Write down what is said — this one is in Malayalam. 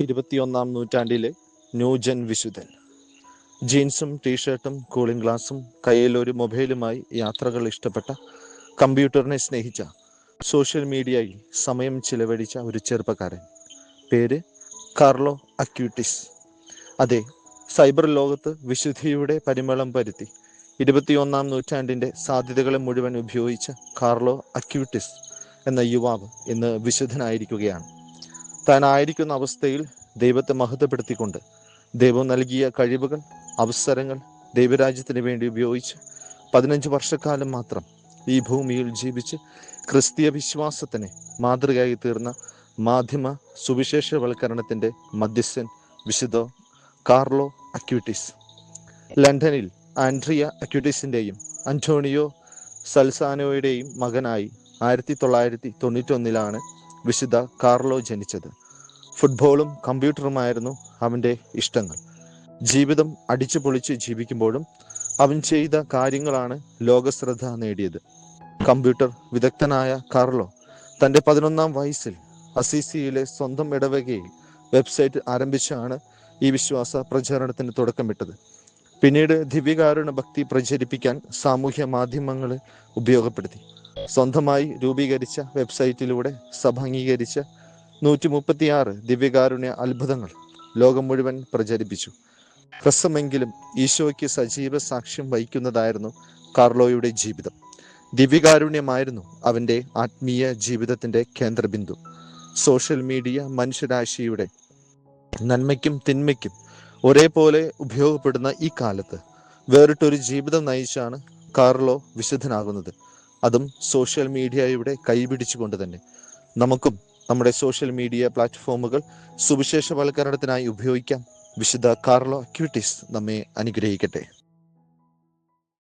ഇരുപത്തിയൊന്നാം നൂറ്റാണ്ടിലെ ന്യൂജൻ വിശുദ്ധൻ. ജീൻസും ടീഷർട്ടും കൂളിംഗ് ഗ്ലാസും കയ്യിൽ ഒരു മൊബൈലുമായി യാത്രകൾ ഇഷ്ടപ്പെട്ട കമ്പ്യൂട്ടറിനെ സ്നേഹിച്ച സോഷ്യൽ മീഡിയയിൽ സമയം ചിലവഴിച്ച ഒരു ചെറുപ്പക്കാരൻ. പേര് കാർലോ അക്യൂട്ടിസ്. അതെ സൈബർ ലോകത്ത് വിശുദ്ധിയുടെ പരിമളം പരുത്തി ഇരുപത്തിയൊന്നാം നൂറ്റാണ്ടിന്റെ സാധ്യതകളെ മുഴുവൻ ഉപയോഗിച്ച കാർലോ അക്യൂട്ടിസ് എന്ന യുവാവ് ഇന്ന് വിശുദ്ധനായിരിക്കുകയാണ്. താൻ അവസ്ഥയിൽ ദൈവത്തെ മഹത്വപ്പെടുത്തിക്കൊണ്ട് ദൈവം നൽകിയ കഴിവുകൾ അവസരങ്ങൾ ദൈവരാജ്യത്തിന് വേണ്ടി ഉപയോഗിച്ച് പതിനഞ്ച് വർഷക്കാലം മാത്രം ഈ ഭൂമിയിൽ ജീവിച്ച് ക്രിസ്തീയ വിശ്വാസത്തിന് മാതൃകയായി തീർന്ന മാധ്യമ സുവിശേഷവൽക്കരണത്തിന്റെ മധ്യസ്ഥൻ വിശുദ്ധ കാർലോ അക്യൂട്ടിസ് ലണ്ടനിൽ ആൻഡ്രിയ അക്യൂട്ടിസിന്റെയും അന്റോണിയോ സൽസാനോയുടെയും മകനായി ആയിരത്തി തൊള്ളായിരത്തി തൊണ്ണൂറ്റൊന്നിലാണ് വിശുദ്ധ കാർലോ ജനിച്ചത്. ഫുട്ബോളും കമ്പ്യൂട്ടറുമായിരുന്നു അവന്റെ ഇഷ്ടങ്ങൾ. ജീവിതം അടിച്ചു പൊളിച്ച് ജീവിക്കുമ്പോഴും അവൻ ചെയ്ത കാര്യങ്ങളാണ് ലോകശ്രദ്ധ നേടിയത്. കമ്പ്യൂട്ടർ വിദഗ്ധനായ കാർലോ തന്റെ പതിനൊന്നാം വയസ്സിൽ അസീസിയിലെ സ്വന്തം ഇടവകയിൽ വെബ്സൈറ്റ് ആരംഭിച്ചാണ് ഈ വിശ്വാസ പ്രചാരണത്തിന് തുടക്കമിട്ടത്. പിന്നീട് ദിവ്യകാരുണ ഭക്തി പ്രചരിപ്പിക്കാൻ സാമൂഹ്യ മാധ്യമങ്ങളെ ഉപയോഗപ്പെടുത്തി. സ്വന്തമായി രൂപീകരിച്ച വെബ്സൈറ്റിലൂടെ സഭ അംഗീകരിച്ച നൂറ്റി മുപ്പത്തിയാറ് ദിവ്യകാരുണ്യ അത്ഭുതങ്ങൾ ലോകം മുഴുവൻ പ്രചരിപ്പിച്ചു. ഹ്രസ്വമെങ്കിലും ഈശോയ്ക്ക് സജീവ സാക്ഷ്യം വഹിക്കുന്നതായിരുന്നു കാർലോയുടെ ജീവിതം. ദിവ്യകാരുണ്യമായിരുന്നു അവന്റെ ആത്മീയ ജീവിതത്തിന്റെ കേന്ദ്രബിന്ദു. സോഷ്യൽ മീഡിയ മനുഷ്യരാശിയുടെ നന്മയ്ക്കും തിന്മയ്ക്കും ഒരേപോലെ ഉപയോഗപ്പെടുന്ന ഈ കാലത്ത് വേറിട്ടൊരു ജീവിതം നയിച്ചാണ് കാർലോ വിശുദ്ധനാകുന്നത്. അതും സോഷ്യൽ മീഡിയയുടെ കൈപിടിച്ചുകൊണ്ട് തന്നെ. നമുക്കും നമ്മുടെ സോഷ്യൽ മീഡിയ പ്ലാറ്റ്ഫോമുകൾ സുവിശേഷവൽക്കരണത്തിനായി ഉപയോഗിക്കാം. വിശുദ്ധ കാർലോ ക്യൂട്ടീസ് നമ്മെ അനുഗ്രഹിക്കട്ടെ.